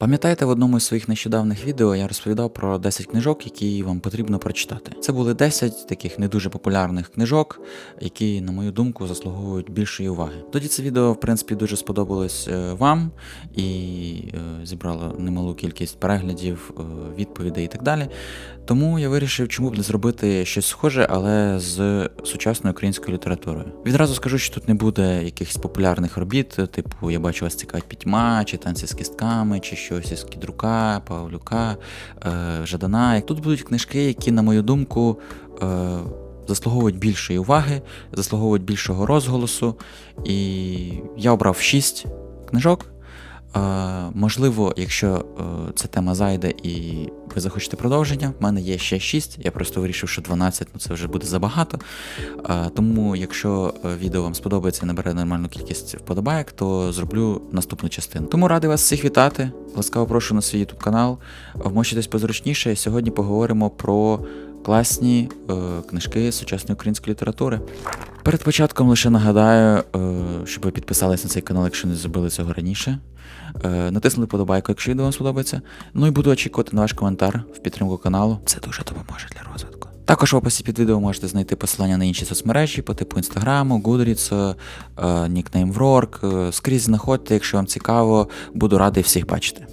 Пам'ятаєте, в одному із своїх нещодавних відео я розповідав про 10 книжок, які вам потрібно прочитати. Це були 10 таких не дуже популярних книжок, які, на мою думку, заслуговують більшої уваги. Тоді це відео, в принципі, дуже сподобалось е, вам і е, зібрало немалу кількість переглядів, е, відповідей і так далі. Тому я вирішив, чому б не зробити щось схоже, але з сучасною українською літературою. Відразу скажу, що тут не буде якихось популярних робіт, типу я бачу вас цікавить пітьма, чи танці з кістками, чи щось із Кідрука, Павлюка, е, Жадана. Тут будуть книжки, які, на мою думку, е, заслуговують більшої уваги, заслуговують більшого розголосу. І я обрав 6 книжок. Е, можливо, якщо е, ця тема зайде і ви захочете продовження, в мене є ще 6, я просто вирішив, що 12 ну це вже буде забагато. Е, тому, якщо відео вам сподобається і набере нормальну кількість вподобайок, то зроблю наступну частину. Тому радий вас всіх вітати. Ласкаво прошу на свій YouTube канал. Вмощитесь позручніше. Сьогодні поговоримо про класні книжки сучасної української літератури. Перед початком лише нагадаю, е, щоб ви підписались на цей канал, якщо не зробили цього раніше. Е, Натиснули подобайку, якщо відео вам сподобається. Ну і буду очікувати на ваш коментар в підтримку каналу. Це дуже допоможе для розвитку. Також в описі під відео можете знайти посилання на інші соцмережі по типу інстаграму, Goodreads, е, нікнейм Врорк. Скрізь знаходьте, якщо вам цікаво, буду радий всіх бачити.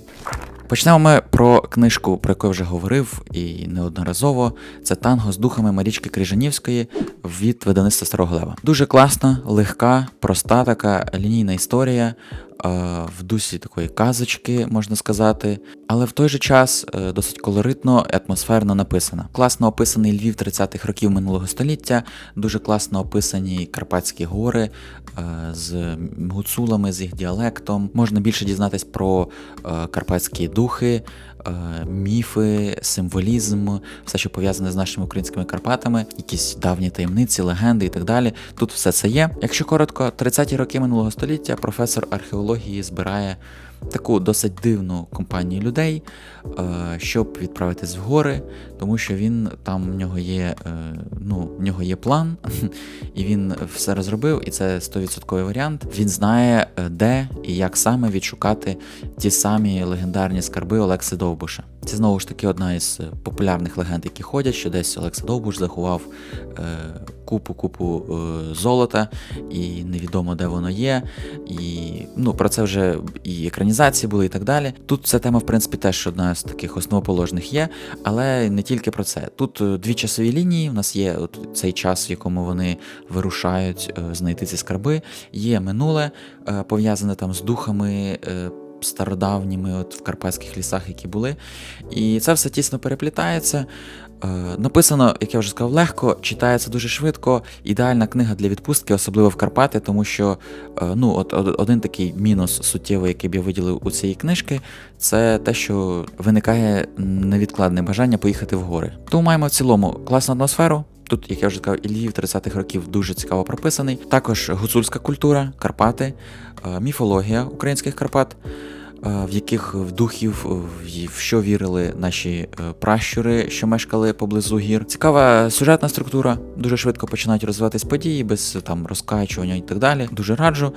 Почнемо ми про книжку, про яку я вже говорив і неодноразово. Це танго з духами Марічки Крижанівської від видавництва Старого Лева. Дуже класна, легка, проста така лінійна історія. В дусі такої казочки, можна сказати, але в той же час е, досить колоритно і атмосферно написана. Класно описаний Львів 30-х років минулого століття, дуже класно описані Карпатські гори е, з гуцулами, з їх діалектом. Можна більше дізнатись про е, карпатські духи, міфи, символізм, все, що пов'язане з нашими українськими Карпатами, якісь давні таємниці, легенди і так далі. Тут все це є. Якщо коротко, 30-ті роки минулого століття професор археології збирає таку досить дивну компанію людей, е, щоб відправитись в гори, тому що він там в нього є, е, ну, в нього є план, і він все розробив, і це 100% варіант. Він знає, е, де і як саме відшукати ті самі легендарні скарби Олекси Довбуша. Це знову ж таки одна із е, популярних легенд, які ходять, що десь Олекса Довбуш заховав е, купу купу е, золота, і невідомо де воно є. І ну про це вже і екранізації були, і так далі. Тут ця тема, в принципі, теж одна з таких основоположних є, але не тільки про це. Тут е, дві часові лінії. У нас є от цей час, в якому вони вирушають е, знайти ці скарби. Є минуле, е, пов'язане там з духами. Стародавніми, от в карпатських лісах, які були. І це все тісно переплітається. Е, написано, як я вже сказав, легко, читається дуже швидко. Ідеальна книга для відпустки, особливо в Карпати, тому що е, ну, от, один такий мінус суттєвий, який б я виділив у цієї книжки, це те, що виникає невідкладне бажання поїхати в гори. Тому маємо в цілому класну атмосферу. Тут, як я вже сказав, і Львів 30-х років дуже цікаво прописаний. Також гуцульська культура, Карпати, е, міфологія українських Карпат, в яких в духів, в що вірили наші е, пращури, що мешкали поблизу гір. Цікава сюжетна структура, дуже швидко починають розвиватись події, без там розкачування і так далі. Дуже раджу.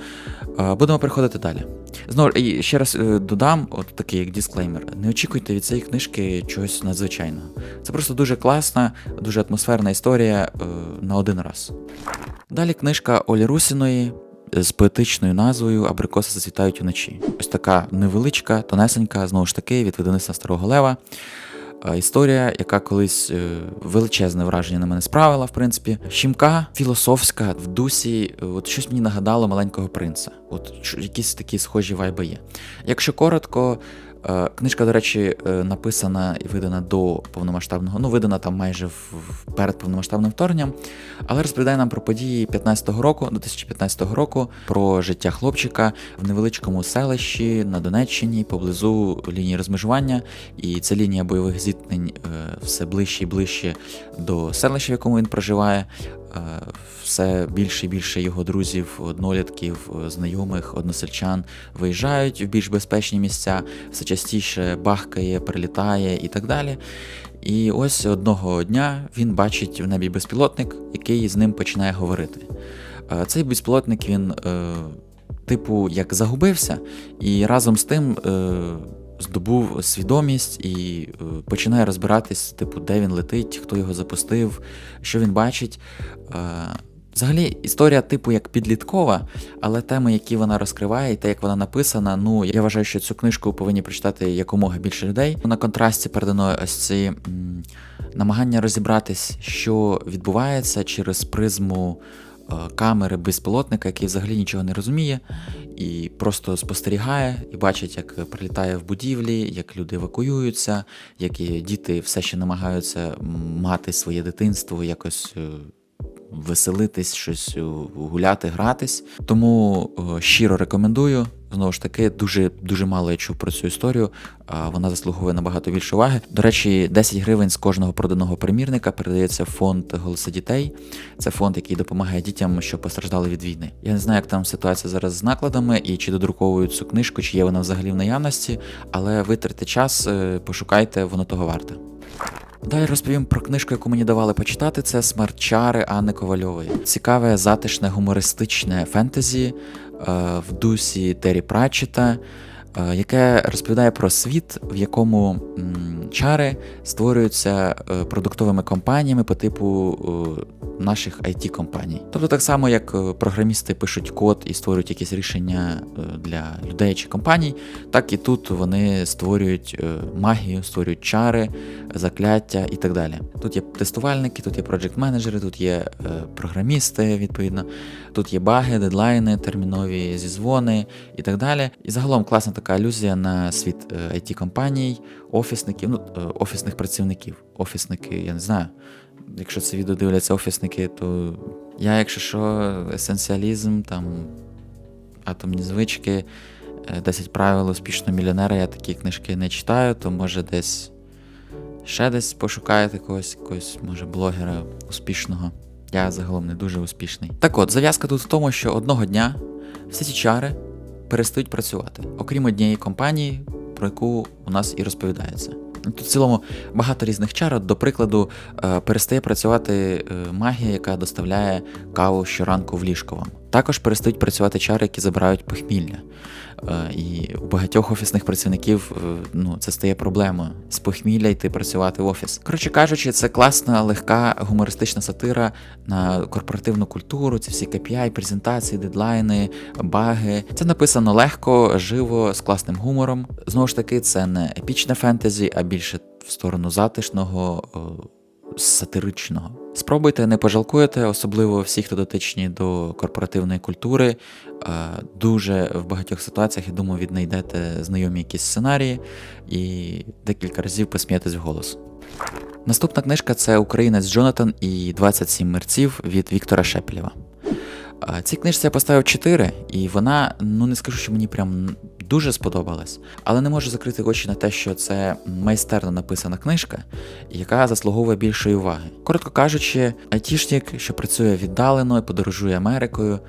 Е, Будемо переходити далі. Знову і ще раз е, додам, от такий як дисклеймер. Не очікуйте від цієї книжки чогось надзвичайного. Це просто дуже класна, дуже атмосферна історія е, на один раз. Далі книжка Олі Русіної з поетичною назвою Абрикоси зацвітають уночі. Ось така невеличка, тонесенька, знову ж таки, від видавництва Старого Лева. Е, Історія, яка колись е, величезне враження на мене справила, в принципі. Щімка філософська в дусі, е, от щось мені нагадало маленького принца. От якісь такі схожі вайби є. Якщо коротко, книжка, до речі, е, написана і видана до повномасштабного, ну, видана там майже в, перед повномасштабним вторгненням, але розповідає нам про події 15-го року, 2015 року, про життя хлопчика в невеличкому селищі на Донеччині поблизу лінії розмежування. І ця лінія бойових зіткнень е, все ближче і ближче до селища, в якому він проживає. Е, Все більше і більше його друзів, однолітків, е, знайомих, односельчан виїжджають в більш безпечні місця, все частіше бахкає, прилітає і так далі. І ось одного дня він бачить в небі безпілотник, який з ним починає говорити. Е, Цей безпілотник він, типу, як загубився, і разом з тим здобув свідомість і е, починає розбиратись, типу, де він летить, хто його запустив, що він бачить. Е, Взагалі, історія типу як підліткова, але теми, які вона розкриває, і те, як вона написана, ну я вважаю, що цю книжку повинні прочитати якомога більше людей. На контрасті передано ось ці м, намагання розібратись, що відбувається через призму камери безпілотника, який взагалі нічого не розуміє, і просто спостерігає і бачить, як прилітає в будівлі, як люди евакуюються, як діти все ще намагаються мати своє дитинство, якось. е, веселитись, щось е, гуляти, гратись. Тому е, щиро рекомендую. Знову ж таки, дуже дуже мало я чув про цю історію. а Вона заслуговує набагато більше уваги. До речі, 10 гривень з кожного проданого примірника передається в фонд голоси дітей. Це фонд, який допомагає дітям, що постраждали від війни. Я не знаю, як там ситуація зараз з накладами і чи додруковують цю книжку, чи є вона взагалі в наявності, але витратьте час, е, пошукайте, воно того варте. Далі розповім про книжку, яку мені давали почитати. Це Смертчари Анни Ковальової. Цікаве, затишне, гумористичне фентезі в дусі Террі Пратчета, е, яке розповідає про світ, в якому чари створюються е, продуктовими компаніями по типу е, наших it компаній Тобто, так само, як е, програмісти пишуть код і створюють якісь рішення е, для людей чи компаній, так і тут вони створюють е, магію, створюють чари, закляття і так далі. Тут є тестувальники, тут є проджект менеджери тут є е, програмісти, відповідно, тут є баги, дедлайни, термінові зізвони і так далі. І загалом класна така алюзія на світ it компаній офісників, ну, е, офісних працівників. Офісники, я не знаю. Якщо це відео дивляться офісники, то я, якщо що, есенціалізм, там атомні звички, е, 10 правил успішного мільйонера, я такі книжки не читаю, то може десь ще десь пошукаєте когось, якогось, може, блогера успішного. Я загалом не дуже успішний. Так от, зав'язка тут в тому, що одного дня всі ці чари перестають працювати, окрім однієї компанії, про яку у нас і розповідається. Тут в цілому багато різних чар. До прикладу, е, перестає працювати е, магія, яка доставляє каву щоранку в ліжко вам. Також перестають працювати чари, які забирають похмілля. Е, І у багатьох офісних працівників е, ну, це стає проблемою з похмілля йти працювати в офіс. Коротше кажучи, це класна, легка гумористична сатира на корпоративну культуру, ці всі KPI, презентації, дедлайни, баги. Це написано легко, живо, з класним гумором. Знову ж таки, це не епічне фентезі, а більше в сторону затишного. Сатиричного. Спробуйте, не пожалкуєте, особливо всі, хто дотичні до корпоративної культури. Е, Дуже в багатьох ситуаціях, я думаю, віднайдете знайомі якісь сценарії і декілька разів посмієтесь вголос. Наступна книжка це Українець Джонатан і 27 мерців від Віктора Шепелєва. Е, Цій книжці я поставив 4, і вона, ну не скажу, що мені прям дуже сподобалась, але не можу закрити очі на те, що це майстерно написана книжка, яка заслуговує більшої уваги. Коротко кажучи, айтішник, що працює віддалено і подорожує Америкою.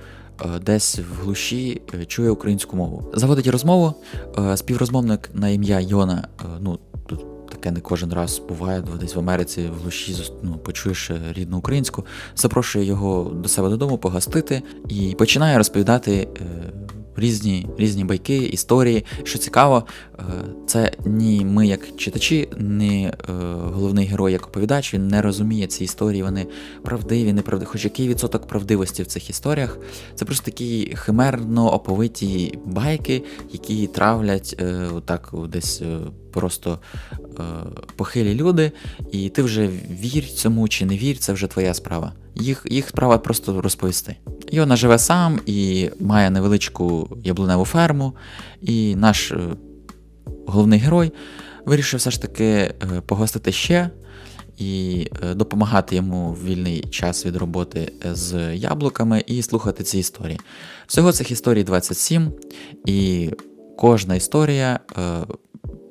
е, Десь в глуші е, чує українську мову. Заводить розмову. е, Співрозмовник на ім'я Йона. Ну тут таке не кожен раз буває, десь в Америці в глуші ну, почуєш рідну українську. Запрошує його до себе додому погостити і починає розповідати різні, різні байки, історії. Що цікаво, е, це ні ми, як читачі, ні е, головний герой, як оповідач, він не розуміє ці історії, вони правдиві, неправдиві. Хоч який відсоток правдивості в цих історіях, це просто такі химерно оповиті байки, які травлять е, отак десь просто е, похилі люди, і ти вже вір цьому чи не вір, це вже твоя справа. Їх, їх справа просто розповісти. Йона живе сам і має невеличку яблуневу ферму, і наш е, головний герой вирішив все ж таки е, погостити ще і е, допомагати йому в вільний час від роботи з яблуками і слухати ці історії. Всього цих історій 27, і кожна історія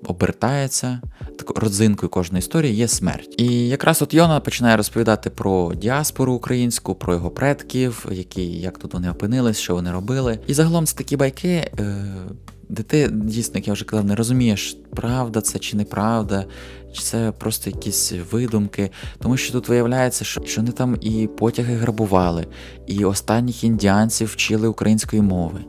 обертається. Так, родзинкою кожної історії є смерть. І якраз от Йона починає розповідати про діаспору українську, про його предків, які, як тут вони опинились, що вони робили. І загалом це такі байки, е, де ти дійсно, як я вже казав, не розумієш, правда це чи неправда, чи це просто якісь видумки. Тому що тут виявляється, що, що вони там і потяги грабували, і останніх індіанців вчили української мови.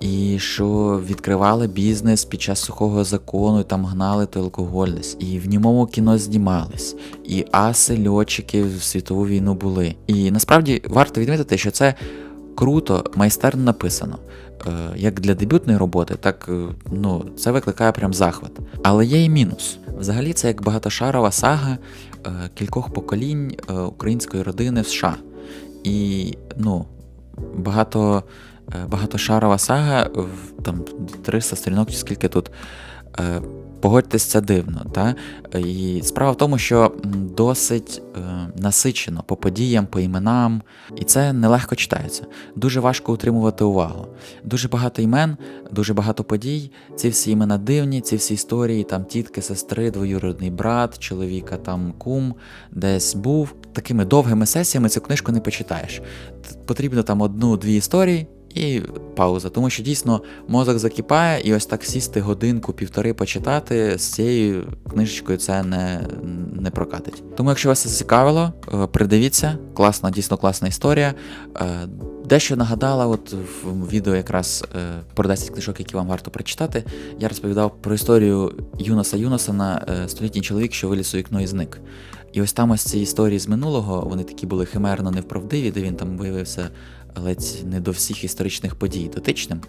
І що відкривали бізнес під час сухого закону, і там гнали той алкоголь десь, і в німому кіно знімались, і аси льотчики в світову війну були. І насправді варто відмітити, що це круто, майстерно написано. Е, Як для дебютної роботи, так е, ну, це викликає прям захват. Але є і мінус. Взагалі, це як багатошарова сага е, кількох поколінь української родини в США. І ну, багато, багатошарова сага, там 300 сторінок, чи скільки тут. е, Погодьтесь, це дивно. Та? І справа в тому, що досить е, насичено по подіям, по іменам, і це нелегко читається. Дуже важко утримувати увагу. Дуже багато імен, дуже багато подій. Ці всі імена дивні, ці всі історії, там тітки, сестри, двоюродний брат, чоловіка, там кум, десь був. Такими довгими сесіями цю книжку не почитаєш. Потрібно там одну-дві історії. І пауза, тому що дійсно мозок закипає, і ось так сісти годинку, півтори почитати з цією книжечкою це не, не прокатить. Тому, якщо вас це зацікавило, е, придивіться, класна, дійсно класна історія. Е, Дещо нагадала, от в відео якраз е, про 10 книжок, які вам варто прочитати. Я розповідав про історію Юноса Юносона, е, столітній чоловік, що виліз у вікно і зник. І ось там ось ці історії з минулого, вони такі були химерно неправдиві, де він там виявився ледь не до всіх історичних подій дотичним.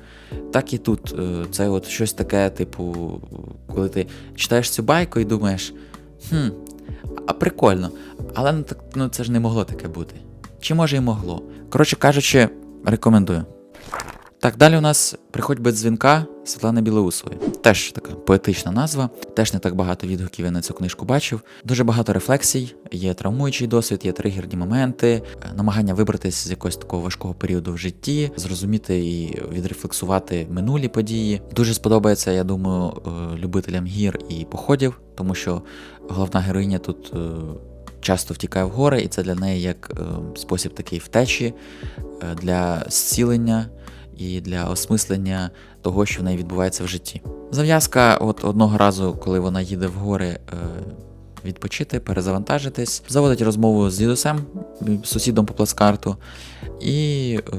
Так і тут е, це от щось таке, типу, коли ти читаєш цю байку і думаєш, хм, а прикольно, але ну, так, ну, це ж не могло таке бути. Чи може і могло? Коротше кажучи, рекомендую. Так, далі у нас приходь без дзвінка Світлани Білоусової. Теж така поетична назва, теж не так багато відгуків я на цю книжку бачив. Дуже багато рефлексій, є травмуючий досвід, є тригерні моменти, е, намагання вибратися з якогось такого важкого періоду в житті, зрозуміти і відрефлексувати минулі події. Дуже сподобається, я думаю, е, любителям гір і походів, тому що головна героїня тут. е, Часто втікає в гори, і це для неї як е, спосіб такий втечі, е, для зцілення і для осмислення того, що в неї відбувається в житті. Зав'язка, от одного разу, коли вона їде в гори е, відпочити, перезавантажитись, заводить розмову з дідусем, сусідом по плацкарту, і е,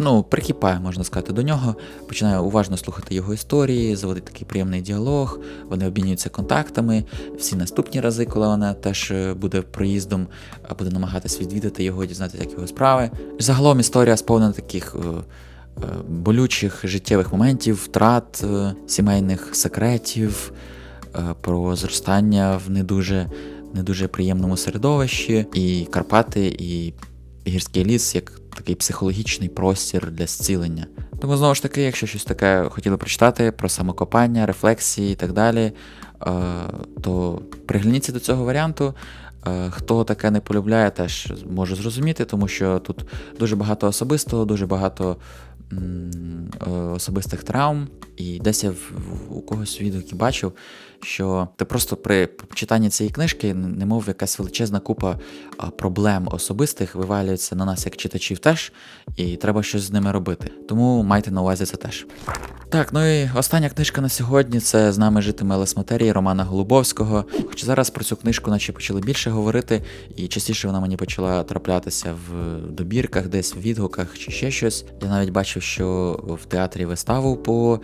ну, прикипає, можна сказати, до нього, починає уважно слухати його історії, заводить такий приємний діалог, вони обмінюються контактами. Всі наступні рази, коли вона теж е, буде проїздом, буде намагатись відвідати його, дізнатися, як його справи. Загалом історія сповнена таких. е, е, Болючих життєвих моментів, втрат, сімейних секретів, про зростання в не дуже, не дуже приємному середовищі, і Карпати, і гірський ліс як такий психологічний простір для зцілення. Тому знову ж таки, якщо щось таке хотіли прочитати про самокопання, рефлексії і так далі, е, то пригляніться до цього варіанту. Е, Хто таке не полюбляє, теж може зрозуміти, тому що тут дуже багато особистого, дуже багато особистих травм. І десь я в, у когось відгуки бачив, що ти просто при читанні цієї книжки, немов якась величезна купа проблем особистих вивалюється на нас як читачів теж, і треба щось з ними робити. Тому майте на увазі це теж. Так, ну і остання книжка на сьогодні це з нами житиме Лес Матерії Романа Голубовського. Хоч зараз про цю книжку наче почали більше говорити, і частіше вона мені почала траплятися в добірках, десь в відгуках чи ще щось. Я навіть бачив, що в театрі виставу по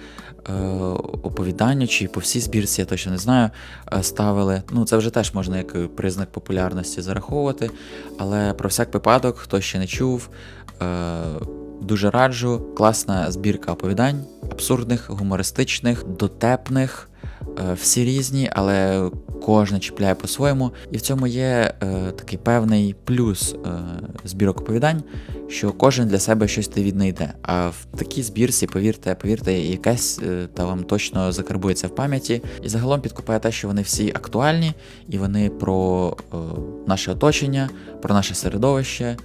е, оповіданню чи по всій збірці, я точно не знаю, е, ставили. Ну, це вже теж можна як признак популярності зараховувати. Але про всяк випадок, хто ще не чув, е, дуже раджу. Класна збірка оповідань, абсурдних, гумористичних, дотепних. Е, Всі різні, але кожна чіпляє по-своєму. І в цьому є е, такий певний плюс е, збірок оповідань, що кожен для себе щось те віднайде. А в такій збірці, повірте, повірте, якась е, та вам точно закарбується в пам'яті. І загалом підкупає те, що вони всі актуальні, і вони про е, наше оточення, про наше середовище,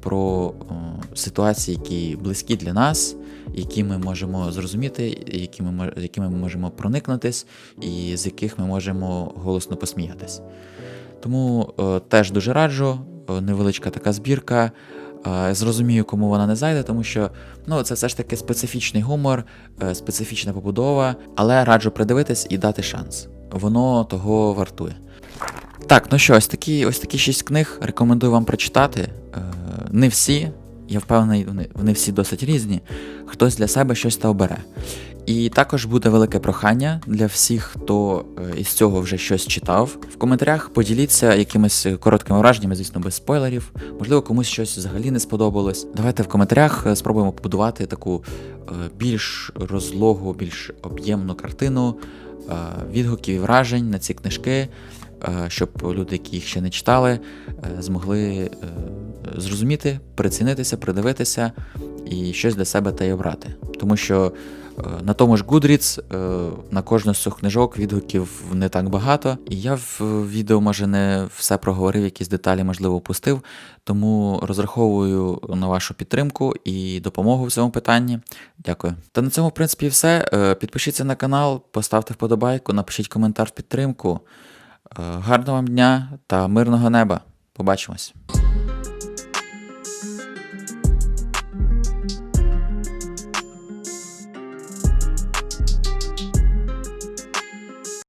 про е, ситуації, які близькі для нас, які ми можемо зрозуміти, якими, ми- якими ми можемо проникнутись, і з яких ми можемо голосно посміятись. Тому е, теж дуже раджу, е, невеличка така збірка. Е, Зрозумію, кому вона не зайде, тому що ну, це все ж таки специфічний гумор, е, специфічна побудова, але раджу придивитись і дати шанс. Воно того вартує. Так, ну що, ось такі, ось такі шість книг рекомендую вам прочитати. Е, Не всі, я впевнений, вони, вони всі досить різні. Хтось для себе щось та обере. І також буде велике прохання для всіх, хто е, із цього вже щось читав. В коментарях поділіться якимись короткими враженнями, звісно, без спойлерів. Можливо, комусь щось взагалі не сподобалось. Давайте в коментарях е, спробуємо побудувати таку е, більш розлогу, більш об'ємну картину е, відгуків і вражень на ці книжки, е, щоб люди, які їх ще не читали, е, змогли е, зрозуміти, прицінитися, придивитися і щось для себе та й обрати. Тому що е, на тому ж Goodreads е, на кожну з цих книжок відгуків не так багато. І я в відео, може, не все проговорив, якісь деталі, можливо, упустив. Тому розраховую на вашу підтримку і допомогу в цьому питанні. Дякую. Та на цьому, в принципі, все. Е, Підпишіться на канал, поставте вподобайку, напишіть коментар в підтримку. Е, Гарного вам дня та мирного неба. Побачимось.